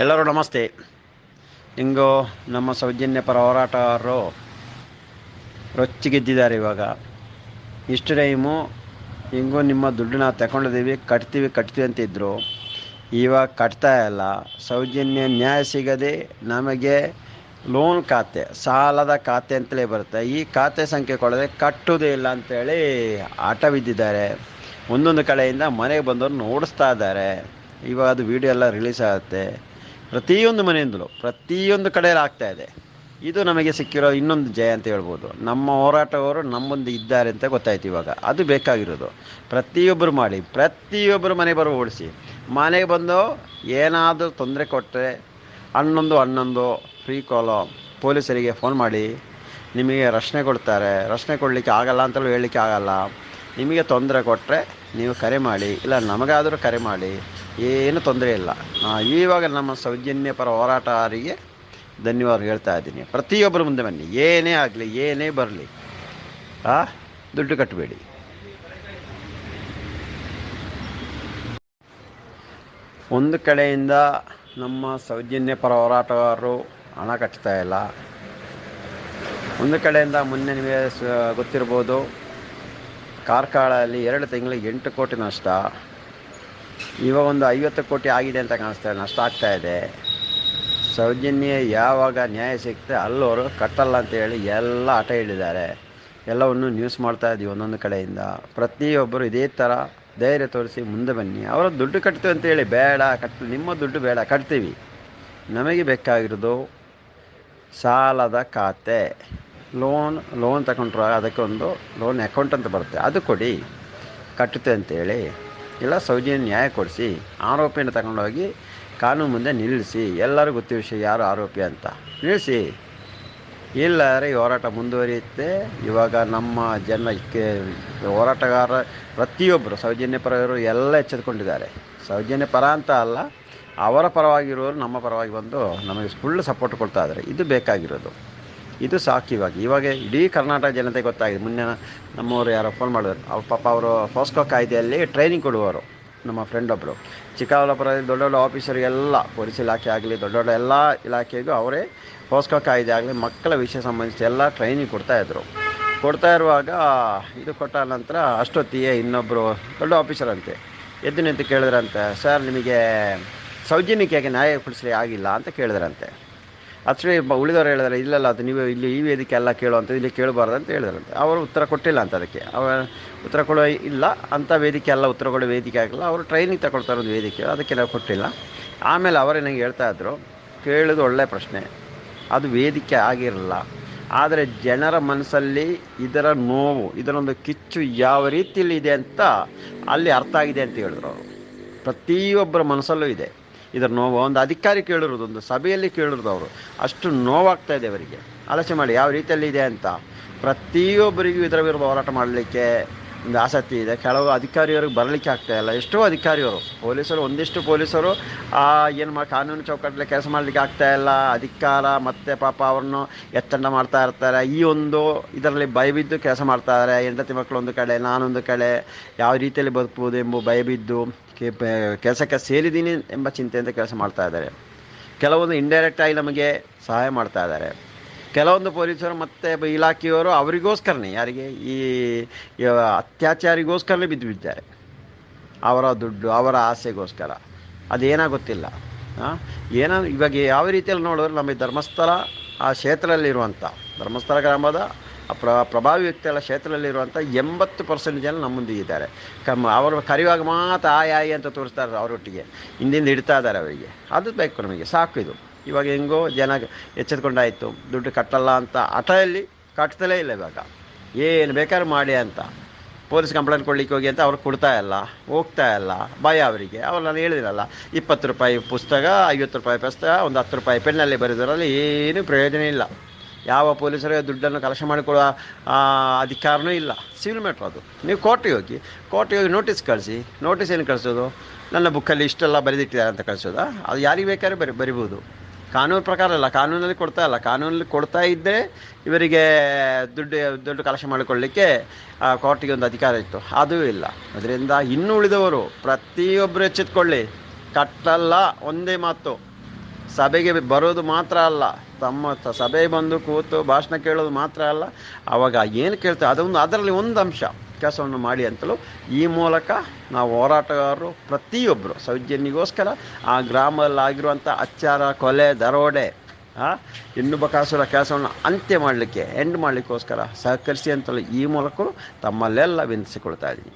ಎಲ್ಲರೂ ನಮಸ್ತೆ. ಹಿಂಗೋ ನಮ್ಮ ಸೌಜನ್ಯ ಪರ ಹೋರಾಟಗಾರರು ರೊಚ್ಚಿಗೆದ್ದಿದ್ದಾರೆ ಇವಾಗ. ಇಷ್ಟು ಟೈಮು ಹಿಂಗೋ ನಿಮ್ಮ ದುಡ್ಡನ್ನ ತಗೊಂಡಿದ್ದೀವಿ, ಕಟ್ತೀವಿ ಕಟ್ತೀವಿ ಅಂತಿದ್ರು ಇವಾಗ ಕಟ್ತಾ ಇಲ್ಲ. ಸೌಜನ್ಯ ನ್ಯಾಯ ಸಿಗದೆ ನಮಗೆ ಲೋನ್ ಖಾತೆ, ಸಾಲದ ಖಾತೆ ಅಂತಲೇ ಬರುತ್ತೆ. ಈ ಖಾತೆ ಸಂಖ್ಯೆ ಕೊಡದೆ ಕಟ್ಟುವುದೇ ಇಲ್ಲ ಅಂತೇಳಿ ಆಟ ಬಿದ್ದಿದ್ದಾರೆ. ಒಂದೊಂದು ಕಡೆಯಿಂದ ಮನೆಗೆ ಬಂದವ್ರನ್ನ ಓಡಿಸ್ತಾ ಇದ್ದಾರೆ. ಇವಾಗ ಅದು ವಿಡಿಯೋ ಎಲ್ಲ ರಿಲೀಸ್ ಆಗುತ್ತೆ. ಪ್ರತಿಯೊಂದು ಮನೆಯಿಂದಲೂ, ಪ್ರತಿಯೊಂದು ಕಡೆಯಲ್ಲಿ ಆಗ್ತಾ ಇದೆ. ಇದು ನಮಗೆ ಸಿಕ್ಕಿರೋ ಇನ್ನೊಂದು ಜಯ ಅಂತ ಹೇಳ್ಬೋದು. ನಮ್ಮ ಹೋರಾಟವರು ನಮ್ಮೊಂದು ಇದ್ದಾರೆ ಅಂತ ಗೊತ್ತಾಯ್ತು ಇವಾಗ. ಅದು ಬೇಕಾಗಿರೋದು. ಪ್ರತಿಯೊಬ್ಬರು ಮಾಡಿ, ಪ್ರತಿಯೊಬ್ಬರು ಮನೆ ಬರೋ ಓಡಿಸಿ ಮನೆಗೆ ಬಂದು ಏನಾದರೂ ತೊಂದರೆ ಕೊಟ್ಟರೆ ಹನ್ನೊಂದು ಹನ್ನೊಂದು ಫ್ರೀ ಕಾಲು ಪೊಲೀಸರಿಗೆ ಫೋನ್ ಮಾಡಿ. ನಿಮಗೆ ರಕ್ಷಣೆ ಕೊಡ್ತಾರೆ. ರಕ್ಷಣೆ ಕೊಡಲಿಕ್ಕೆ ಆಗಲ್ಲ ಅಂತಲೂ ಹೇಳಲಿಕ್ಕೆ ಆಗಲ್ಲ. ನಿಮಗೆ ತೊಂದರೆ ಕೊಟ್ಟರೆ ನೀವು ಕರೆ ಮಾಡಿ. ಇಲ್ಲ, ನಮಗಾದರೂ ಕರೆ ಮಾಡಿ. ಏನು ತೊಂದರೆ ಇಲ್ಲ. ಇವಾಗ ನಮ್ಮ ಸೌಜನ್ಯ ಪರ ಹೋರಾಟಗಾರರಿಗೆ ಧನ್ಯವಾದ ಹೇಳ್ತಾ ಇದ್ದೀನಿ. ಪ್ರತಿಯೊಬ್ಬರು ಮುಂದೆ ಬನ್ನಿ. ಏನೇ ಆಗಲಿ, ಏನೇ ಬರಲಿ, ಆ, ದುಡ್ಡು ಕಟ್ಟಬೇಡಿ ಒಂದು ಕಡೆಯಿಂದ ನಮ್ಮ ಸೌಜನ್ಯ ಪರ ಹೋರಾಟಗಾರರು ಹಣ ಕಟ್ತಾ ಇಲ್ಲ. ಒಂದು ಕಡೆಯಿಂದ ಮೊನ್ನೆ ನಿಮಗೆ ಗೊತ್ತಿರ್ಬೋದು ಕಾರ್ಕಳದಲ್ಲಿ ಎರಡು ತಿಂಗಳಿಗೆ ಎಂಟು ಕೋಟಿ ನಷ್ಟ. ಇವಾಗ ಒಂದು ಐವತ್ತು ಕೋಟಿ ಆಗಿದೆ ಅಂತ ಕಾಣಿಸ್ತಾ ನಷ್ಟ ಆಗ್ತಾ ಇದೆ. ಸೌಜನ್ಯ ಯಾವಾಗ ನ್ಯಾಯ ಸಿಗ್ತದೆ ಅಲ್ಲವರು ಕಟ್ಟಲ್ಲ ಅಂತ ಹೇಳಿ ಎಲ್ಲ ಆಟ ಹೇಳಿದ್ದಾರೆ. ಎಲ್ಲವನ್ನು ನ್ಯೂಸ್ ಮಾಡ್ತಾ ಇದ್ದೀವಿ ಒಂದೊಂದು ಕಡೆಯಿಂದ. ಪ್ರತಿಯೊಬ್ಬರು ಇದೇ ಥರ ಧೈರ್ಯ ತೋರಿಸಿ ಮುಂದೆ ಬನ್ನಿ. ಅವರ ದುಡ್ಡು ಕಟ್ತೀವಿ ಅಂತೇಳಿ ಬೇಡ ಕಟ್ ನಿಮ್ಮ ದುಡ್ಡು ಬೇಡ, ಕಟ್ತೀವಿ. ನಮಗೆ ಬೇಕಾಗಿರೋದು ಸಾಲದ ಖಾತೆ. ಲೋನ್ ಲೋನ್ ತಗೊಂಡ್ರೆ ಅದಕ್ಕೊಂದು ಲೋನ್ ಅಕೌಂಟ್ ಅಂತ ಬರುತ್ತೆ. ಅದು ಕೊಡಿ. ಕಟ್ಟುತ್ತೆ ಅಂತೇಳಿ ಇಲ್ಲ, ಸೌಜನ್ಯ ನ್ಯಾಯ ಕೊಡಿಸಿ, ಆರೋಪಿಯನ್ನು ತಗೊಂಡೋಗಿ ಕಾನೂನು ಮುಂದೆ ನಿಲ್ಲಿಸಿ. ಎಲ್ಲರೂ ಗೊತ್ತಿರೋ ವಿಷಯ, ಯಾರು ಆರೋಪಿ ಅಂತ. ನಿಲ್ಲಿಸಿ. ಇಲ್ಲಾದರೆ ಈ ಹೋರಾಟ ಮುಂದುವರಿಯುತ್ತೆ. ಇವಾಗ ನಮ್ಮ ಜನಕ್ಕೆ ಹೋರಾಟಗಾರ ಪ್ರತಿಯೊಬ್ಬರು ಸೌಜನ್ಯ ಪರವರು ಎಲ್ಲ ಎಚ್ಚೆತ್ಕೊಂಡಿದ್ದಾರೆ. ಸೌಜನ್ಯ ಪರ ಅಂತ ಅಲ್ಲ, ಅವರ ಪರವಾಗಿರೋರು ನಮ್ಮ ಪರವಾಗಿ ಬಂದು ನಮಗೆ ಫುಲ್ ಸಪೋರ್ಟ್ ಕೊಡ್ತಾ ಇದ್ದಾರೆ. ಇದು ಬೇಕಾಗಿರೋದು. ಇದು ಸಾಕು ಇವಾಗ. ಇವಾಗ ಇಡೀ ಕರ್ನಾಟಕ ಜನತೆ ಗೊತ್ತಾಗಿದೆ. ಮೊನ್ನೆ ನಮ್ಮವರು ಯಾರೋ ಫೋನ್ ಮಾಡಿದ್ರು. ಅವ್ರ ಪಾಪ ಅವರು ಫೋಸ್ಕೋ ಕಾಯ್ದೆಯಲ್ಲಿ ಟ್ರೈನಿಂಗ್ ಕೊಡುವವರು, ನಮ್ಮ ಫ್ರೆಂಡ್ ಒಬ್ಬರು ಚಿಕ್ಕಬಳ್ಳಾಪುರದಲ್ಲಿ ದೊಡ್ಡ ದೊಡ್ಡ ಆಫೀಸರಿಗೆಲ್ಲ ಪೊಲೀಸ್ ಇಲಾಖೆ ಆಗಲಿ, ದೊಡ್ಡ ದೊಡ್ಡ ಎಲ್ಲ ಇಲಾಖೆಗೂ ಅವರೇ ಪೋಸ್ಕೋ ಕಾಯ್ದೆ ಆಗಲಿ, ಮಕ್ಕಳ ವಿಷಯ ಸಂಬಂಧಿಸಿ ಎಲ್ಲ ಟ್ರೈನಿಂಗ್ ಕೊಡ್ತಾಯಿದ್ರು ಕೊಡ್ತಾ ಇರುವಾಗ ಇದು ಕೊಟ್ಟ ನಂತರ ಅಷ್ಟೊತ್ತಿಗೆ ಇನ್ನೊಬ್ಬರು ದೊಡ್ಡ ಆಫೀಸರ್ ಅಂತೆ. ಎದ್ದು ನಿಂತು ಕೇಳಿದ್ರಂತೆ ಸರ್ ನಿಮಗೆ ಸೌಜನ್ಯಕ್ಕೆ ನ್ಯಾಯ ಕೊಡಿಸಲಿ ಆಗಿಲ್ಲ ಅಂತ ಕೇಳಿದ್ರಂತೆ. ಅಷ್ಟೇ ಉಳಿದವರು ಹೇಳಿದ್ರೆ, ಇಲ್ಲಲ್ಲ, ಅದು ನೀವು ಇಲ್ಲಿ ಈ ವೇದಿಕೆ ಎಲ್ಲ ಕೇಳುವಂಥದ್ದು ಇಲ್ಲಿ ಕೇಳಬಾರ್ದು ಅಂತ ಹೇಳಿದ್ರಂತೆ. ಅವರು ಉತ್ತರ ಕೊಟ್ಟಿಲ್ಲ ಅಂತ ಅದಕ್ಕೆ. ಅವ ಉತ್ತರ ಕೊಡೋ ಇಲ್ಲ, ಅಂಥ ವೇದಿಕೆ ಎಲ್ಲ ಉತ್ತರ ಕೊಡೋ ವೇದಿಕೆ ಆಗಲ್ಲ. ಅವರು ಟ್ರೈನಿಂಗ್ ತಗೊಳ್ತಾರೆ ಒಂದು ವೇದಿಕೆ, ಅದಕ್ಕೆ ನಾವು ಕೊಟ್ಟಿಲ್ಲ. ಆಮೇಲೆ ಅವರೇ ನನಗೆ ಹೇಳ್ತಾ ಇದ್ದರು ಕೇಳೋದು ಒಳ್ಳೆಯ ಪ್ರಶ್ನೆ. ಅದು ವೇದಿಕೆ ಆಗಿರಲ್ಲ. ಆದರೆ ಜನರ ಮನಸ್ಸಲ್ಲಿ ಇದರ ನೋವು, ಇದರೊಂದು ಕಿಚ್ಚು ಯಾವ ರೀತಿಯಲ್ಲಿ ಇದೆ ಅಂತ ಅಲ್ಲಿ ಅರ್ಥ ಆಗಿದೆ ಅಂತ ಹೇಳಿದ್ರು ಅವರು. ಪ್ರತಿಯೊಬ್ಬರ ಮನಸ್ಸಲ್ಲೂ ಇದೆ. ಇದರ ನೋವು, ಒಂದು ಅಧಿಕಾರಿ ಕೇಳಿರೋದು, ಒಂದು ಸಭೆಯಲ್ಲಿ ಕೇಳಿರೋದು ಅವರು. ಅಷ್ಟು ನೋವಾಗ್ತಾ ಇದೆ ಅವರಿಗೆ. ಆಲೋಚನೆ ಮಾಡಿ, ಯಾವ ರೀತಿಯಲ್ಲಿ ಇದೆ ಅಂತ. ಪ್ರತಿಯೊಬ್ಬರಿಗೂ ಇದರ ವಿರುದ್ಧ ಹೋರಾಟ ಮಾಡಲಿಕ್ಕೆ ಒಂದು ಆಸಕ್ತಿ ಇದೆ. ಕೆಲವು ಅಧಿಕಾರಿಯವ್ರಿಗೆ ಬರಲಿಕ್ಕೆ ಆಗ್ತಾ ಇಲ್ಲ. ಎಷ್ಟೋ ಅಧಿಕಾರಿಯವರು, ಪೊಲೀಸರು, ಒಂದಿಷ್ಟು ಪೊಲೀಸರು ಏನು ಮಾ, ಕಾನೂನು ಚೌಕಟ್ಟಲ್ಲಿ ಕೆಲಸ ಮಾಡಲಿಕ್ಕೆ ಆಗ್ತಾ ಇಲ್ಲ. ಅಧಿಕಾರ ಮತ್ತೆ ಪಾಪ ಅವ್ರನ್ನು ಎತ್ತಂಡ ಮಾಡ್ತಾ ಇರ್ತಾರೆ. ಈ ಒಂದು ಇದರಲ್ಲಿ ಭಯಬಿದ್ದು ಕೆಲಸ ಮಾಡ್ತಾರೆ ಹೆಂಡತಿ ಮಕ್ಕಳು ಒಂದು ಕಡೆ ನಾನೊಂದು ಕಡೆ, ಯಾವ ರೀತಿಯಲ್ಲಿ ಬದುಕ್ಬೋದು ಎಂಬ ಭಯಬಿದ್ದು ಕೆಲಸಕ್ಕೆ ಸೇರಿದ್ದೀನಿ ಎಂಬ ಚಿಂತೆಯಿಂದ ಕೆಲಸ ಮಾಡ್ತಾ ಇದ್ದಾರೆ. ಕೆಲವೊಂದು ಇಂಡೈರೆಕ್ಟಾಗಿ ನಮಗೆ ಸಹಾಯ ಮಾಡ್ತಾ ಇದ್ದಾರೆ. ಕೆಲವೊಂದು ಪೊಲೀಸರು ಮತ್ತೆ ಇಲಾಖೆಯವರು ಅವರಿಗೋಸ್ಕರನೇ, ಯಾರಿಗೆ ಈ ಅತ್ಯಾಚಾರಿಗೋಸ್ಕರನೇ ಬಿದ್ದು ಬಿದ್ದಾರೆ. ಅವರ ದುಡ್ಡು, ಅವರ ಆಸೆಗೋಸ್ಕರ. ಅದೇನೋ ಗೊತ್ತಿಲ್ಲ ಏನೋ ಇವಾಗ ಯಾವ ರೀತಿಯಲ್ಲಿ ನೋಡಿದ್ರೆ ನಮಗೆ ಧರ್ಮಸ್ಥಳ, ಆ ಕ್ಷೇತ್ರದಲ್ಲಿರುವಂಥ, ಧರ್ಮಸ್ಥಳ ಗ್ರಾಮದ ಪ್ರ, ಪ್ರಭಾವಿ ವ್ಯಕ್ತಿಗಳ ಕ್ಷೇತ್ರದಲ್ಲಿರುವಂಥ ಎಂಬತ್ತು ಪರ್ಸೆಂಟ್ ಜನ ಮುಂದೆ ಇದ್ದಾರೆ. ಕಮ್ಮ ಅವರು ಕರೆಯುವಾಗ ಮಾತ್ರ, ಆಯ್ ಆಯ್ ಅಂತ ತೋರಿಸ್ತಾರೆ ಅವರೊಟ್ಟಿಗೆ. ಹಿಂದಿಂದ ಇಡ್ತಾ ಇದ್ದಾರೆ ಅವರಿಗೆ. ಅದು ಬೇಕು ನಮಗೆ, ಸಾಕು ಇದು. ಇವಾಗ ಹೆಂಗೋ ಜನ ಎಚ್ಚೆತ್ಕೊಂಡಾಯಿತು. ದುಡ್ಡು ಕಟ್ಟಲ್ಲ ಅಂತ ಹಠದಲ್ಲಿ ಕಟ್ತಲೇ ಇಲ್ಲ ಇವಾಗ. ಏನು ಬೇಕಾದ್ರೂ ಮಾಡಿ ಅಂತ. ಪೊಲೀಸ್ ಕಂಪ್ಲೇಂಟ್ ಕೊಡ್ಲಿಕ್ಕೆ ಹೋಗಿ ಅಂತ ಅವ್ರು ಕೊಡ್ತಾ ಇಲ್ಲ, ಹೋಗ್ತಾ ಇಲ್ಲ. ಭಯ ಅವರಿಗೆ. ಅವ್ರು ನಾನು ಹೇಳಿದಿರಲ್ಲ ಇಪ್ಪತ್ತು ರೂಪಾಯಿ ಪುಸ್ತಕ, ಐವತ್ತು ರೂಪಾಯಿ ಪುಸ್ತಕ, ಒಂದು ಹತ್ತು ರೂಪಾಯಿ ಪೆನ್ನಲ್ಲಿ ಬರೆದಿರಲ್ಲ ಏನೂ ಪ್ರಯೋಜನ ಇಲ್ಲ. ಯಾವ ಪೊಲೀಸರಿಗೆ ದುಡ್ಡನ್ನು ಕಲೆಕ್ಷನ್ ಮಾಡಿಕೊಡುವ ಅಧಿಕಾರನೂ ಇಲ್ಲ. ಸಿವಿಲ್ ಮ್ಯಾಟ್ರ್ ಅದು. ನೀವು ಕೋರ್ಟಿಗೆ ಹೋಗಿ ಕೋರ್ಟಿಗೆ ಹೋಗಿ ನೋಟಿಸ್ ಕಳಿಸಿ. ನೋಟಿಸ್ ಏನು ಕಳಿಸೋದು? ನನ್ನ ಬುಕ್ಕಲ್ಲಿ ಇಷ್ಟೆಲ್ಲ ಬರೆದಿಟ್ಟಿದ್ದಾರೆ ಅಂತ ಕಳಿಸೋದಾ? ಅದು ಯಾರಿಗೆ ಬೇಕಾದ್ರೆ ಬರಿ, ಬರಿಬೋದು. ಕಾನೂನು ಪ್ರಕಾರ ಅಲ್ಲ, ಕಾನೂನಲ್ಲಿ ಕೊಡ್ತಾ ಇಲ್ಲ. ಕಾನೂನಲ್ಲಿ ಕೊಡ್ತಾ ಇದ್ದರೆ ಇವರಿಗೆ ದುಡ್ಡು ದುಡ್ಡು ಕಲೆಕ್ಷನ್ ಮಾಡಿಕೊಳ್ಳಿಕ್ಕೆ ಕೋರ್ಟಿಗೆ ಒಂದು ಅಧಿಕಾರ ಇತ್ತು. ಅದೂ ಇಲ್ಲ. ಅದರಿಂದ ಇನ್ನು ಉಳಿದವರು ಪ್ರತಿಯೊಬ್ಬರು ಎಚ್ಚೆತ್ಕೊಳ್ಳಿ. ಕಟ್ಟಲ್ಲ ಒಂದೇ ಮಾತು. ಸಭೆಗೆ ಬರೋದು ಮಾತ್ರ ಅಲ್ಲ, ತಮ್ಮ ಸಭೆ ಬಂದು ಕೂತು ಭಾಷಣ ಕೇಳೋದು ಮಾತ್ರ ಅಲ್ಲ, ಅವಾಗ ಏನು ಕೇಳ್ತಾರೆ ಅದೊಂದು ಅದರಲ್ಲಿ ಒಂದು ಅಂಶ ಕೆಲಸವನ್ನು ಮಾಡಿ ಅಂತಲೂ ಈ ಮೂಲಕ ನಾವು ಹೋರಾಟಗಾರರು ಪ್ರತಿಯೊಬ್ಬರು ಸೌಜನ್ಯಗೋಸ್ಕರ ಆ ಗ್ರಾಮದಲ್ಲಾಗಿರುವಂಥ ಅಚ್ಚಾರ, ಕೊಲೆ, ದರೋಡೆ ಇನ್ನು ಬಕಾಸುರ ಕೆಲಸವನ್ನು ಅಂತ್ಯ ಮಾಡಲಿಕ್ಕೆ ಎಂಡ್ ಮಾಡಲಿಕ್ಕೋಸ್ಕರ ಸಹಕರಿಸಿ ಅಂತಲೂ ಈ ಮೂಲಕ ತಮ್ಮಲ್ಲೆಲ್ಲ ವಿನಿಸಿಕೊಳ್ತಾ ಇದ್ದೀನಿ.